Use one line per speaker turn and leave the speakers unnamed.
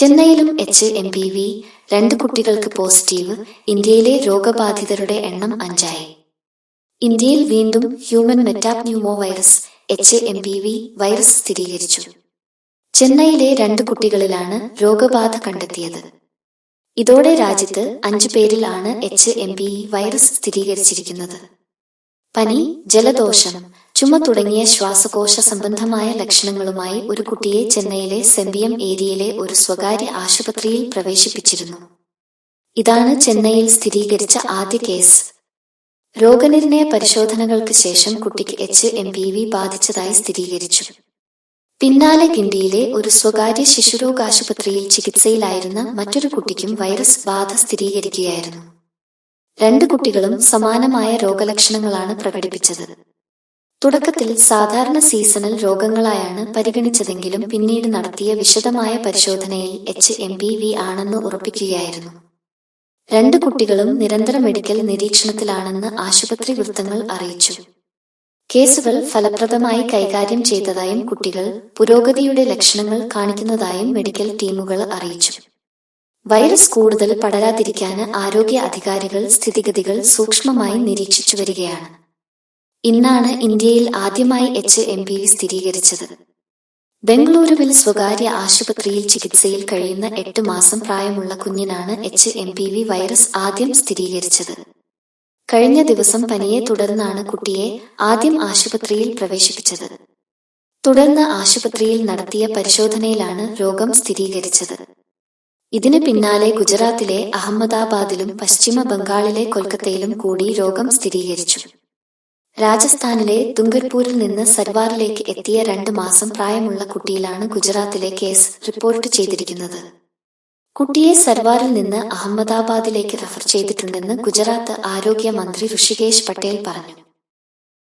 ചെന്നൈയിലും H M P V രണ്ട് കുട്ടികൾക്ക് പോസിറ്റീവ് ഇന്ത്യയിലെ രോഗബാധിതരുടെ എണ്ണം അഞ്ചായി. ഇന്ത്യയിൽ വീണ്ടും human metapneumovirus H M P V virus സ്ഥിരീകരിച്ചു. ചെന്നൈയിലെ രണ്ട് കുട്ടികളിലാണ് രോഗബാധ കണ്ടെത്തിയത്. ഇതോടെ രാജ്യത്ത് അഞ്ചു പേരിലാണ് എച്ച് എം പി വൈറസ് സ്ഥിരീകരിച്ചിരിക്കുന്നത്. പനി ജലദോഷം ചുമ തുടങ്ങിയ ശ്വാസകോശ സംബന്ധമായ ലക്ഷണങ്ങളുമായി ഒരു കുട്ടിയെ ചെന്നൈയിലെ സെമ്പിയം ഏരിയയിലെ ഒരു സ്വകാര്യ ആശുപത്രിയിൽ പ്രവേശിപ്പിച്ചിരുന്നു. ഇതാണ് ചെന്നൈയിൽ സ്ഥിരീകരിച്ച ആദ്യ കേസ്. രോഗനിർണയ പരിശോധനകൾക്ക് ശേഷം കുട്ടിക്ക് എച്ച് എം പി വി ബാധിച്ചതായി സ്ഥിരീകരിച്ചു. പിന്നാലെ ഗിണ്ടിയിലെ ഒരു സ്വകാര്യ ശിശുരോഗാശുപത്രിയിൽ ചികിത്സയിലായിരുന്ന മറ്റൊരു കുട്ടിക്കും വൈറസ് ബാധ സ്ഥിരീകരിക്കുകയായിരുന്നു. രണ്ട് കുട്ടികളും സമാനമായ രോഗലക്ഷണങ്ങളാണ് പ്രകടിപ്പിച്ചത്. തുടക്കത്തിൽ സാധാരണ സീസണൽ രോഗങ്ങളായാണ് പരിഗണിച്ചതെങ്കിലും പിന്നീട് നടത്തിയ വിശദമായ പരിശോധനയിൽ എച്ച് എം പി വി ആണെന്ന് ഉറപ്പിക്കുകയായിരുന്നു. രണ്ട് കുട്ടികളും നിരന്തര മെഡിക്കൽ നിരീക്ഷണത്തിലാണെന്ന് ആശുപത്രി വൃത്തങ്ങൾ അറിയിച്ചു. കേസുകൾ ഫലപ്രദമായി കൈകാര്യം ചെയ്തതായും കുട്ടികൾ പുരോഗതിയുടെ ലക്ഷണങ്ങൾ കാണിക്കുന്നതായും മെഡിക്കൽ ടീമുകൾ അറിയിച്ചു. വൈറസ് കൂടുതൽ പടരാതിരിക്കാൻ ആരോഗ്യ അധികാരികൾ സ്ഥിതിഗതികൾ സൂക്ഷ്മമായി നിരീക്ഷിച്ചു വരികയാണ്. ഇന്നാണ് ഇന്ത്യയിൽ ആദ്യമായി എച്ച് എം പി സ്ഥിരീകരിച്ചത്. ബംഗളൂരുവിൽ സ്വകാര്യ ആശുപത്രിയിൽ ചികിത്സയിൽ കഴിയുന്ന എട്ട് മാസം പ്രായമുള്ള കുഞ്ഞിനാണ് H M P V virus ആദ്യം സ്ഥിരീകരിച്ചത്. കഴിഞ്ഞ ദിവസം പനിയെ തുടർന്നാണ് കുട്ടിയെ ആദ്യം ആശുപത്രിയിൽ പ്രവേശിപ്പിച്ചത്. തുടർന്ന് ആശുപത്രിയിൽ നടത്തിയ പരിശോധനയിലാണ് രോഗം സ്ഥിരീകരിച്ചത്. ഇതിന് പിന്നാലെ ഗുജറാത്തിലെ അഹമ്മദാബാദിലും പശ്ചിമ ബംഗാളിലെ കൊൽക്കത്തയിലും കൂടി രോഗം സ്ഥിരീകരിച്ചു. രാജസ്ഥാനിലെ ദുംഗർപൂരിൽ നിന്ന് സർവാറിലേക്ക് എത്തിയ രണ്ട് മാസം പ്രായമുള്ള കുട്ടിയിലാണ് ഗുജറാത്തിലെ കേസ് റിപ്പോർട്ട് ചെയ്തിരിക്കുന്നത്. കുട്ടിയെ സർവാറിൽ നിന്ന് അഹമ്മദാബാദിലേക്ക് റഫർ ചെയ്തിട്ടുണ്ടെന്ന് ഗുജറാത്ത് ആരോഗ്യമന്ത്രി ഋഷികേശ് പട്ടേൽ പറഞ്ഞു.